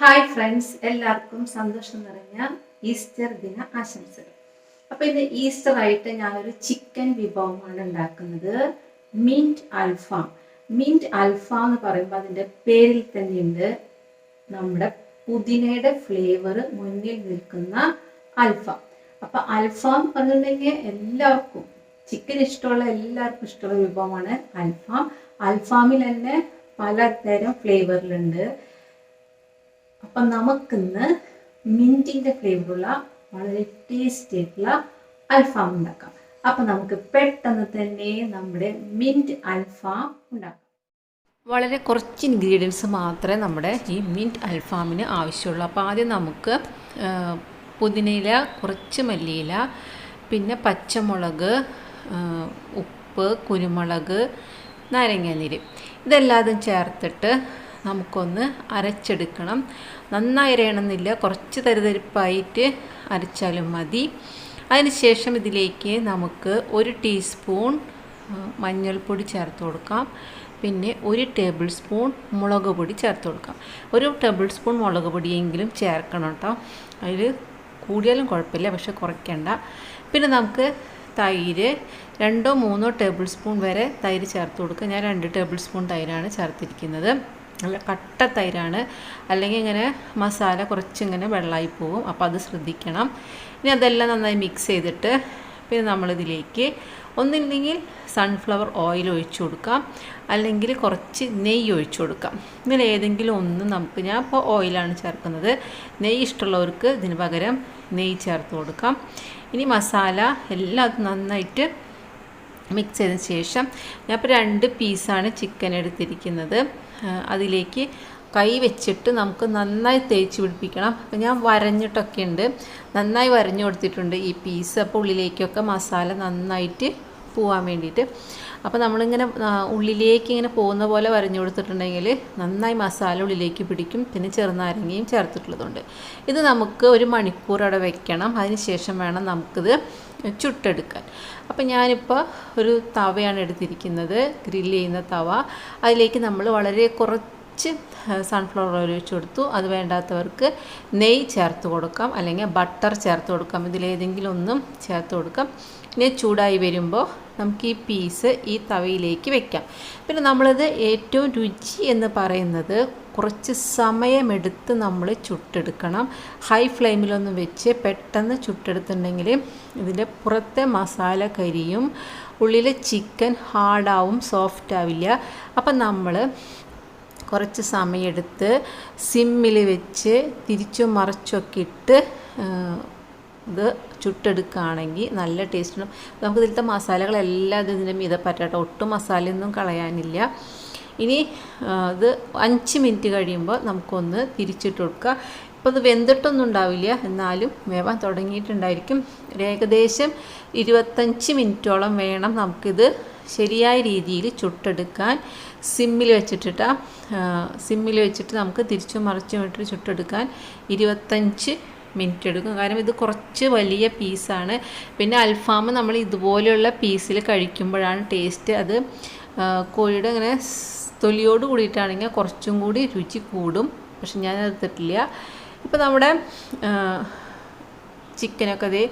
Hi friends എല്ലാവർക്കും സന്തോഷം നിറഞ്ഞ ഈസ്റ്റർ ദിന ആശംസകൾ. അപ്പോൾ ഇന്ന് ഈസ്റ്റർ ആയിട്ട് ഞാനൊരു ചിക്കൻ വിഭവമാണ് ഉണ്ടാക്കുന്നത്. മിന്റ് അൽഫാം മിന്റ് അൽഫാം എന്ന് പറയുമ്പോൾ അതിന്റെ പേരിൽ തന്നെയുണ്ട് നമ്മുടെ പുതിനയുടെ ഫ്ലേവർ മുന്നിൽ നിൽക്കുന്ന അൽഫാം അപ്പോൾ അൽഫാം പറഞ്ഞിട്ടുണ്ടെങ്കിൽ എല്ലാവർക്കും ചിക്കൻ ഇഷ്ടമുള്ള എല്ലാവർക്കും ഇഷ്ടമുള്ള വിഭവമാണ് അൽഫാം അൽഫാമിൽ തന്നെ പലതരം ഫ്ലേവറിലുണ്ട് അപ്പൊ നമുക്കിന്ന് മിന്റിന്റെ ഫ്ലേവറുള്ള വളരെ ടേസ്റ്റി ആയിട്ടുള്ള അൽഫാം ഉണ്ടാക്കാം. അപ്പൊ നമുക്ക് പെട്ടെന്ന് തന്നെ നമ്മുടെ മിന്റ് അൽഫാം ഉണ്ടാക്കാം. വളരെ കുറച്ച് ഇൻഗ്രീഡിയൻസ് മാത്രമേ നമ്മുടെ ഈ മിന്റ് അൽഫാമിന് ആവശ്യമുള്ളൂ. അപ്പോൾ ആദ്യം നമുക്ക് പുതിനയില കുറച്ച് മല്ലിയില പിന്നെ പച്ചമുളക് ഉപ്പ് കുരുമുളക് നാരങ്ങാനീര് ഇതെല്ലാതും ചേർത്തിട്ട് നമുക്കൊന്ന് അരച്ചെടുക്കണം. നന്നായി അരയണമെന്നില്ല. കുറച്ച് തരിതരിപ്പായിട്ട് അരച്ചാലും മതി. അതിനുശേഷം ഇതിലേക്ക് നമുക്ക് ഒരു ടീസ്പൂൺ മഞ്ഞൾപ്പൊടി ചേർത്ത് കൊടുക്കാം. പിന്നെ ഒരു ടേബിൾ സ്പൂൺ മുളക് പൊടി ചേർത്ത് കൊടുക്കാം. ഒരു ടേബിൾ സ്പൂൺ മുളക് പൊടിയെങ്കിലും ചേർക്കണം കേട്ടോ. അതിൽ കൂടിയാലും കുഴപ്പമില്ല പക്ഷെ കുറയ്ക്കണ്ട. പിന്നെ നമുക്ക് തൈര് രണ്ടോ മൂന്നോ ടേബിൾ സ്പൂൺ വരെ തൈര് ചേർത്ത് കൊടുക്കുക ഞാൻ രണ്ട് ടേബിൾ സ്പൂൺ തൈരാണ് ചേർത്തിരിക്കുന്നത്. നല്ല കട്ട തൈരാണ്. അല്ലെങ്കിൽ ഇങ്ങനെ മസാല കുറച്ചിങ്ങനെ വെള്ളമായി പോവും. അപ്പോൾ അത് ശ്രദ്ധിക്കണം. ഇനി അതെല്ലാം നന്നായി മിക്സ് ചെയ്തിട്ട് പിന്നെ നമ്മളിതിലേക്ക് ഒന്നില്ലെങ്കിൽ സൺഫ്ലവർ ഓയിൽ ഒഴിച്ചു കൊടുക്കാം. അല്ലെങ്കിൽ കുറച്ച് നെയ്യ് ഒഴിച്ചു കൊടുക്കാം. ഇതിൽ ഏതെങ്കിലും ഒന്ന് നമുക്ക് ഞാൻ ഇപ്പോൾ ഓയിലാണ് ചേർക്കുന്നത്. നെയ്യ് ഇഷ്ടമുള്ളവർക്ക് ഇതിന് പകരം നെയ്യ് ചേർത്ത് കൊടുക്കാം. ഇനി മസാല എല്ലാം നന്നായിട്ട് മിക്സ് ചെയ്തതിന് ശേഷം ഞാൻ ഇപ്പോൾ രണ്ട് പീസാണ് ചിക്കൻ എടുത്തിരിക്കുന്നത്. അതിലേക്ക് കൈ വെച്ചിട്ട് നമുക്ക് നന്നായി തേച്ച് പിടിപ്പിക്കണം. അപ്പോൾ ഞാൻ വരഞ്ഞിട്ടൊക്കെ ഉണ്ട്. നന്നായി വരഞ്ഞു കൊടുത്തിട്ടുണ്ട് ഈ പീസ് അപ്പോൾ ഉള്ളിലേക്കൊക്കെ മസാല നന്നായിട്ട് പോവാൻ വേണ്ടിയിട്ട്. അപ്പോൾ നമ്മളിങ്ങനെ ഉള്ളിലേക്ക് ഇങ്ങനെ പോകുന്ന പോലെ വരഞ്ഞു കൊടുത്തിട്ടുണ്ടെങ്കിൽ നന്നായി മസാല ഉള്ളിലേക്ക് പിടിക്കും. പിന്നെ ചെറുനാരങ്ങയും ചേർത്തിട്ടുള്ളതുണ്ട്. ഇത് നമുക്ക് ഒരു മണിക്കൂർ അവിടെ വെക്കണം. അതിന് ശേഷം വേണം നമുക്കിത് ചുട്ടെടുക്കാൻ. അപ്പോൾ ഞാനിപ്പോൾ ഒരു തവയാണ് എടുത്തിരിക്കുന്നത്. ഗ്രില്ല് ചെയ്യുന്ന തവ. അതിലേക്ക് നമ്മൾ വളരെ കുറച്ച് സൺഫ്ലവർ ഓയിൽ ഒഴിച്ച് കൊടുത്തു. അത് വേണ്ടാത്തവർക്ക് നെയ് ചേർത്ത് കൊടുക്കാം. അല്ലെങ്കിൽ ബട്ടർ ചേർത്ത് കൊടുക്കാം. ഇതിലേതെങ്കിലും ഒന്നും ചേർത്ത് കൊടുക്കാം. ഇനി ചൂടായി വരുമ്പോൾ നമുക്ക് ഈ പീസ് ഈ തവയിലേക്ക് വെക്കാം. പിന്നെ നമ്മളിത് ഏറ്റവും രുചി എന്ന് പറയുന്നത് കുറച്ച് സമയമെടുത്ത് നമ്മൾ ചുട്ടെടുക്കണം. ഹൈ ഫ്ലെയിമിലൊന്നും വെച്ച് പെട്ടെന്ന് ചുട്ടെടുത്തിട്ടുണ്ടെങ്കിൽ ഇതിന്റെ പുറത്തെ മസാല കരിയും ഉള്ളിലെ ചിക്കൻ ഹാർഡാവും സോഫ്റ്റ് ആവില്ല. അപ്പം നമ്മൾ കുറച്ച് സമയമെടുത്ത് സിമ്മിൽ വെച്ച് തിരിച്ചും മറിച്ചൊക്കെ ഇട്ട് ഇത് ചുട്ടെടുക്കുകയാണെങ്കിൽ നല്ല ടേസ്റ്റ് ഉണ്ട് നമുക്ക് ഇതിലത്തെ മസാലകളെല്ലാം ഇത് ഇതിന്റെ മീതെ പറ്റാട്ടോ. ഒട്ടും മസാലയൊന്നും കളയാനില്ല. ഇനി ഇത് അഞ്ച് മിനിറ്റ് കഴിയുമ്പോൾ നമുക്കൊന്ന് തിരിച്ചിട്ട് കൊടുക്കുക. ഇപ്പോൾ ഇത് വെന്തിട്ടൊന്നും ഉണ്ടാവില്ല. എന്നാലും വേവാൻ തുടങ്ങിയിട്ടുണ്ടായിരിക്കും. ഏകദേശം ഇരുപത്തഞ്ച് മിനിറ്റോളം വേണം നമുക്കിത് ശരിയായ രീതിയിൽ ചുട്ടെടുക്കാൻ സിമ്മിൽ വെച്ചിട്ടിട്ട സിമ്മിൽ വെച്ചിട്ട് നമുക്ക് തിരിച്ചും മറിച്ചും ഇട്ട് ചുട്ടെടുക്കാൻ ഇരുപത്തഞ്ച് മിനിറ്റ് എടുക്കും. കാരണം ഇത് കുറച്ച് വലിയ പീസാണ്. പിന്നെ അൽഫാം നമ്മൾ ഇതുപോലെയുള്ള പീസിൽ കഴിക്കുമ്പോഴാണ് ടേസ്റ്റ് അത് കോഴിയുടെ ഇങ്ങനെ തൊലിയോട് കൂടിയിട്ടാണെങ്കിൽ കുറച്ചും കൂടി രുചി കൂടും. പക്ഷെ ഞാനത് തട്ടില്ല ഇപ്പോൾ നമ്മുടെ ചിക്കനൊക്കെ അത്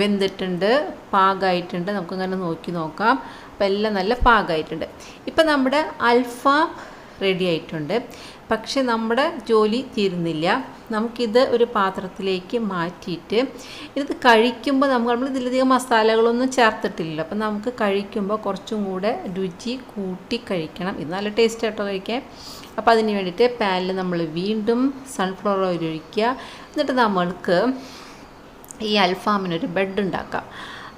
വെന്തിട്ടുണ്ട് പാകമായിട്ടുണ്ട് നമുക്കിങ്ങനെ നോക്കി നോക്കാം. അപ്പോൾ എല്ലാം നല്ല പാകമായിട്ടുണ്ട് ഇപ്പം നമ്മുടെ അൽഫാം റെഡി ആയിട്ടുണ്ട്. പക്ഷെ നമ്മുടെ ജോലി തീരുന്നില്ല. നമുക്കിത് ഒരു പാത്രത്തിലേക്ക് മാറ്റിയിട്ട് ഇത് കഴിക്കുമ്പോൾ നമ്മൾ നമ്മൾ ഇതിലധികം മസാലകളൊന്നും ചേർത്തിട്ടില്ലല്ലോ. അപ്പം നമുക്ക് കഴിക്കുമ്പോൾ കുറച്ചും കൂടെ രുചി കൂട്ടി കഴിക്കണം. ഇത് നല്ല ടേസ്റ്റ് ആയിട്ടോ കഴിക്കാൻ. അപ്പോൾ അതിന് വേണ്ടിയിട്ട് പാനിൽ നമ്മൾ വീണ്ടും സൺഫ്ലവർ ഓയിൽ ഒഴിക്കുക. എന്നിട്ട് നമ്മൾക്ക് ഈ അൽഫാമിനൊരു ബെഡ് ഉണ്ടാക്കാം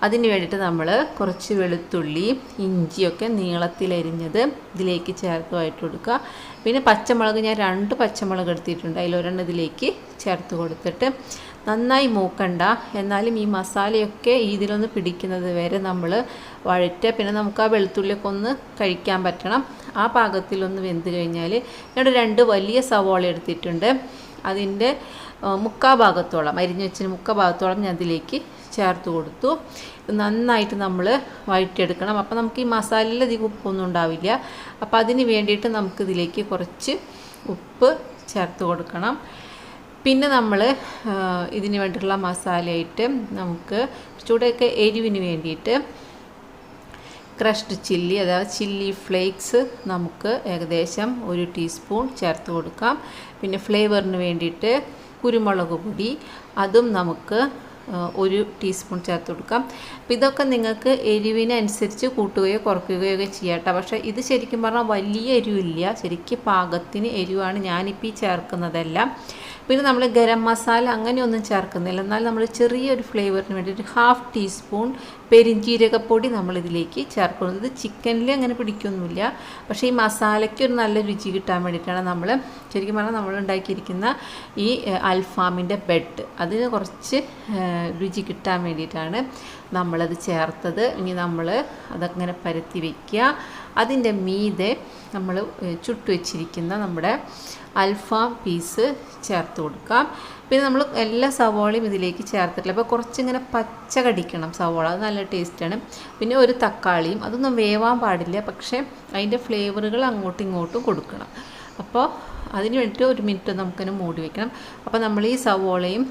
അതിന് വേണ്ടിയിട്ട് നമ്മൾ കുറച്ച് വെളുത്തുള്ളി ഇഞ്ചിയൊക്കെ നീളത്തിലരിഞ്ഞത് ഇതിലേക്ക് ചേർത്ത് വഴറ്റി കൊടുക്കുക. പിന്നെ പച്ചമുളക് ഞാൻ രണ്ട് പച്ചമുളക് എടുത്തിട്ടുണ്ട്. അതിലൊരെണ്ണം ഇതിലേക്ക് ചേർത്ത് കൊടുത്തിട്ട് നന്നായി മൂക്കണ്ട. എന്നാലും ഈ മസാലയൊക്കെ ഇതിലൊന്ന് പിടിക്കുന്നത് വരെ നമ്മൾ വഴറ്റ പിന്നെ നമുക്ക് ആ വെളുത്തുള്ളിയൊക്കെ ഒന്ന് കഴിക്കാൻ പറ്റണം. ആ പാകത്തിലൊന്ന് വെന്ത് കഴിഞ്ഞാൽ ഞാൻ രണ്ട് വലിയ സവാള എടുത്തിട്ടുണ്ട്. അതിന്റെ മുക്കാ ഭാഗത്തോളം അരിഞ്ഞു വെച്ചതിന് മുക്കാ ഭാഗത്തോളം ഞാൻ അതിലേക്ക് ചേർത്ത് കൊടുത്തു. നന്നായിട്ട് നമ്മൾ വഴറ്റിയെടുക്കണം. അപ്പോൾ നമുക്ക് ഈ മസാലയിൽ അധികം ഉപ്പൊന്നും ഉണ്ടാവില്ല. അപ്പോൾ അതിന് വേണ്ടിയിട്ട് നമുക്കിതിലേക്ക് കുറച്ച് ഉപ്പ് ചേർത്ത് കൊടുക്കണം. പിന്നെ നമ്മൾ ഇതിന് വേണ്ടിയിട്ടുള്ള മസാലയായിട്ട് നമുക്ക് ചൂടൊക്കെ എരിവിന് വേണ്ടിയിട്ട് ക്രഷ്ഡ് ചില്ലി അതായത് ചില്ലി ഫ്ലേക്സ് നമുക്ക് ഏകദേശം ഒരു ടീസ്പൂൺ ചേർത്ത് കൊടുക്കാം. പിന്നെ ഫ്ലേവറിന് വേണ്ടിയിട്ട് കുരുമുളക് പൊടി അതും നമുക്ക് ഒരു ടീസ്പൂൺ ചേർത്ത് കൊടുക്കാം. അപ്പോൾ ഇതൊക്കെ നിങ്ങൾക്ക് എരിവിനനുസരിച്ച് കൂട്ടുകയോ കുറയ്ക്കുകയോ ഒക്കെ ചെയ്യാം കേട്ടോ. പക്ഷേ ഇത് ശരിക്കും പറഞ്ഞാൽ വലിയ എരിവില്ല. ശരിക്കും പാകത്തിന് എരിവാണ് ഞാനിപ്പോൾ ഈ ചേർക്കുന്നതെല്ലാം. പിന്നെ നമ്മൾ ഗരം മസാല അങ്ങനെയൊന്നും ചേർക്കുന്നില്ല. എന്നാൽ നമ്മൾ ചെറിയൊരു ഫ്ലേവറിന് വേണ്ടി ഒരു ഹാഫ് ടീസ്പൂൺ പെരിഞ്ജീരകപ്പൊടി നമ്മളിതിലേക്ക് ചേർക്കുന്നത് ഇത് ചിക്കനിൽ അങ്ങനെ പിടിക്കൊന്നുമില്ല. പക്ഷേ ഈ മസാലയ്ക്ക് ഒരു നല്ല രുചി കിട്ടാൻ വേണ്ടിയിട്ടാണ് നമ്മൾ ശരിക്കും പറഞ്ഞാൽ നമ്മൾ ഉണ്ടാക്കിയിരിക്കുന്ന ഈ അൽഫാമിന്റെ ബെഡ് അതിന് കുറച്ച് രുചി കിട്ടാൻ വേണ്ടിയിട്ടാണ് നമ്മളത് ചേർത്തത്. ഇനി നമ്മൾ അതങ്ങനെ പരത്തി വയ്ക്കുക. അതിന്റെ മീതെ നമ്മൾ ചുട്ടുവെച്ചിരിക്കുന്ന ചുട്ടു വെച്ചിരിക്കുന്ന നമ്മുടെ അൽഫാം പീസ് ചേർത്ത് കൊടുക്കാം. പിന്നെ നമ്മൾ എല്ലാ സവോളയും ഇതിലേക്ക് ചേർത്തിട്ടില്ല. അപ്പോൾ കുറച്ചിങ്ങനെ പച്ച കടിക്കണം സവോള. അത് നല്ല ടേസ്റ്റാണ്. പിന്നെ ഒരു തക്കാളിയും അതൊന്നും വേവാൻ പാടില്ല. പക്ഷേ അതിന്റെ ഫ്ലേവറുകൾ അങ്ങോട്ടും ഇങ്ങോട്ടും കൊടുക്കണം. അപ്പോൾ അതിന് വേണ്ടിയിട്ട് ഒരു മിനിറ്റ് നമുക്കതിന് മൂടി വെക്കണം. അപ്പോൾ നമ്മൾ ഈ സവോളയും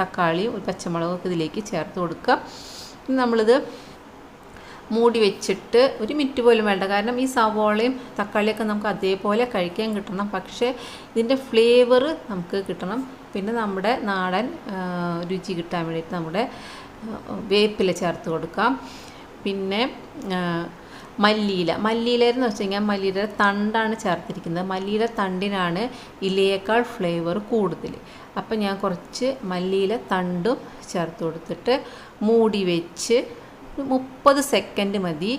തക്കാളിയും ഒരു പച്ചമുളകൊക്കെ ഇതിലേക്ക് ചേർത്ത് കൊടുക്കുക. നമ്മളിത് മൂടി വെച്ചിട്ട് ഒരു മിനിറ്റ് പോലും വേണ്ട. കാരണം ഈ സവോളയും തക്കാളിയൊക്കെ നമുക്ക് അതേപോലെ കഴിക്കാൻ കിട്ടണം. പക്ഷേ ഇതിന്റെ ഫ്ലേവർ നമുക്ക് കിട്ടണം. പിന്നെ നമ്മുടെ നാടൻ രുചി കിട്ടാൻ വേണ്ടിയിട്ട് നമ്മുടെ വേപ്പില ചേർത്ത് കൊടുക്കാം. പിന്നെ മല്ലിയില. മല്ലിയില എന്ന് വെച്ച് കഴിഞ്ഞാൽ മല്ലിയിലയുടെ തണ്ടാണ് ചേർത്തിരിക്കുന്നത്. മല്ലിയില തണ്ടിനാണ് ഇലയേക്കാൾ ഫ്ലേവർ കൂടുതൽ. അപ്പം ഞാൻ കുറച്ച് മല്ലിയില തണ്ടും ചേർത്ത് കൊടുത്തിട്ട് മൂടി വെച്ച് മുപ്പത് സെക്കൻഡ് മതി.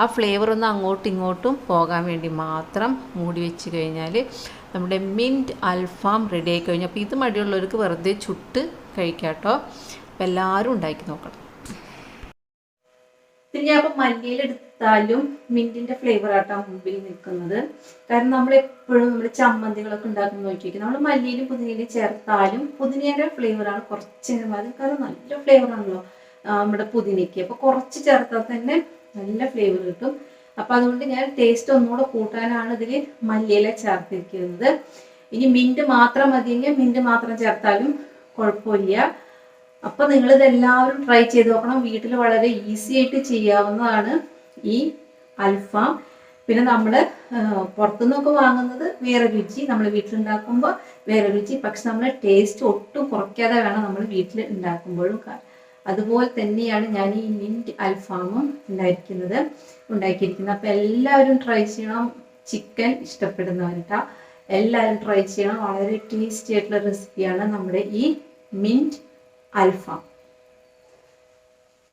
ആ ഫ്ലേവർ ഒന്ന് അങ്ങോട്ടും ഇങ്ങോട്ടും പോകാൻ വേണ്ടി മാത്രം മൂടി വെച്ച് കഴിഞ്ഞാൽ നമ്മുടെ മിന്റ് അൽഫാം റെഡി ആയി കഴിഞ്ഞു. അപ്പോൾ ഇത് മടിയുള്ളവർക്ക് വെറുതെ ചുട്ട് കഴിക്കാം കേട്ടോ. അപ്പോൾ എല്ലാവരും ഉണ്ടാക്കി നോക്കണം. പിന്നെ ഞാൻ ഇപ്പം മല്ലിയിലെടുത്താലും മിന്റിന്റെ ഫ്ലേവർ ആട്ടാ മുമ്പിൽ നിൽക്കുന്നത്. കാരണം നമ്മൾ എപ്പോഴും നമ്മൾ ചമ്മന്തികളൊക്കെ ഉണ്ടാക്കുന്ന നോക്കിയിരിക്കും. നമ്മൾ മല്ലിയിലും പുതിനയിലും ചേർത്താലും പുതിനയുടെ ഫ്ലേവറാണ് കുറച്ച് അത് കാരണം നല്ല ആ, നമ്മുടെ പുതിനയ്ക്ക്. അപ്പൊ കുറച്ച് ചേർത്താൽ തന്നെ നല്ല ഫ്ലേവർ കിട്ടും. അപ്പൊ അതുകൊണ്ട് ഞാൻ ടേസ്റ്റ് ഒന്നുകൂടെ കൂട്ടാനാണ് ഇതിൽ മല്ലിയില ചേർത്തിരിക്കുന്നത്. ഇനി മിന്റ് മാത്രം മതിയെങ്കിൽ മിന്റ് മാത്രം ചേർത്താലും കുഴപ്പമില്ല. അപ്പൊ നിങ്ങൾ ഇതെല്ലാവരും ട്രൈ ചെയ്ത് നോക്കണം. വീട്ടിൽ വളരെ ഈസി ആയിട്ട് ചെയ്യാവുന്നതാണ് ഈ അൽഫാം. പിന്നെ നമ്മൾ പുറത്തുനിന്നൊക്കെ വാങ്ങുന്നത് വേറെ രുചി. നമ്മൾ വീട്ടിലുണ്ടാക്കുമ്പോൾ വേറെ രുചി. പക്ഷെ നമ്മൾ ടേസ്റ്റ് ഒട്ടും കുറയ്ക്കാതെ വേണം നമ്മൾ വീട്ടിൽ ഉണ്ടാക്കുമ്പോഴും അതുപോലെ തന്നെയാണ് ഞാൻ ഈ മിന്റ് അൽഫാമും ഉണ്ടായിരിക്കുന്നത് ഉണ്ടാക്കിയിരിക്കുന്നത്. അപ്പം എല്ലാവരും ട്രൈ ചെയ്യണം. ചിക്കൻ ഇഷ്ടപ്പെടുന്നവരുടെ എല്ലാവരും ട്രൈ ചെയ്യണം. വളരെ ടേസ്റ്റി ആയിട്ടുള്ള റെസിപ്പിയാണ് നമ്മുടെ ഈ മിന്റ് അൽഫാം